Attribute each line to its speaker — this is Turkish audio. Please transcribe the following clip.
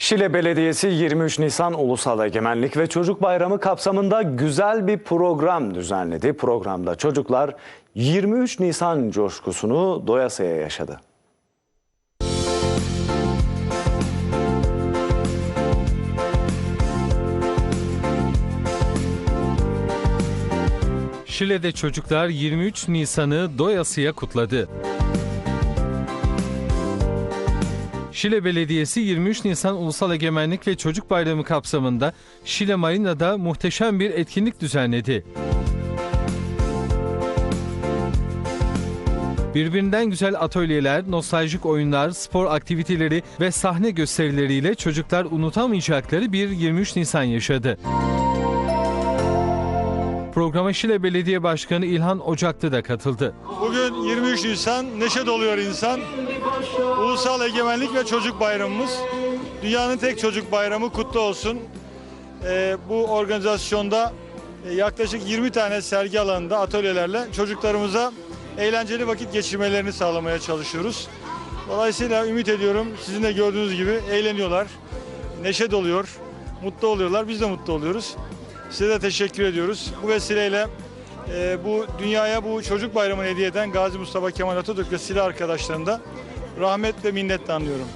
Speaker 1: Şile Belediyesi 23 Nisan Ulusal Egemenlik ve Çocuk Bayramı kapsamında güzel bir program düzenledi. Programda çocuklar 23 Nisan coşkusunu doyasıya yaşadı.
Speaker 2: Şile'de çocuklar 23 Nisan'ı doyasıya kutladı. Şile Belediyesi 23 Nisan Ulusal Egemenlik ve Çocuk Bayramı kapsamında Şile Marina'da muhteşem bir etkinlik düzenledi. Birbirinden güzel atölyeler, nostaljik oyunlar, spor aktiviteleri ve sahne gösterileriyle çocuklar unutamayacakları bir 23 Nisan yaşadı. Programa Şile Belediye Başkanı İlhan Ocaklı da katıldı.
Speaker 3: Bugün 23 Nisan, neşe doluyor insan. Ulusal Egemenlik ve Çocuk Bayramımız. Dünyanın tek çocuk bayramı kutlu olsun. Ee, bu organizasyonda e, yaklaşık 20 tane sergi alanında atölyelerle çocuklarımıza eğlenceli vakit geçirmelerini sağlamaya çalışıyoruz. Dolayısıyla ümit ediyorum sizin de gördüğünüz gibi eğleniyorlar, neşe doluyor, mutlu oluyorlar. Biz de mutlu oluyoruz. Size de teşekkür ediyoruz. Bu vesileyle e, bu dünyaya bu çocuk bayramını hediye eden Gazi Mustafa Kemal Atatürk ve silah arkadaşlarını da rahmet ve minnetle anlıyorum.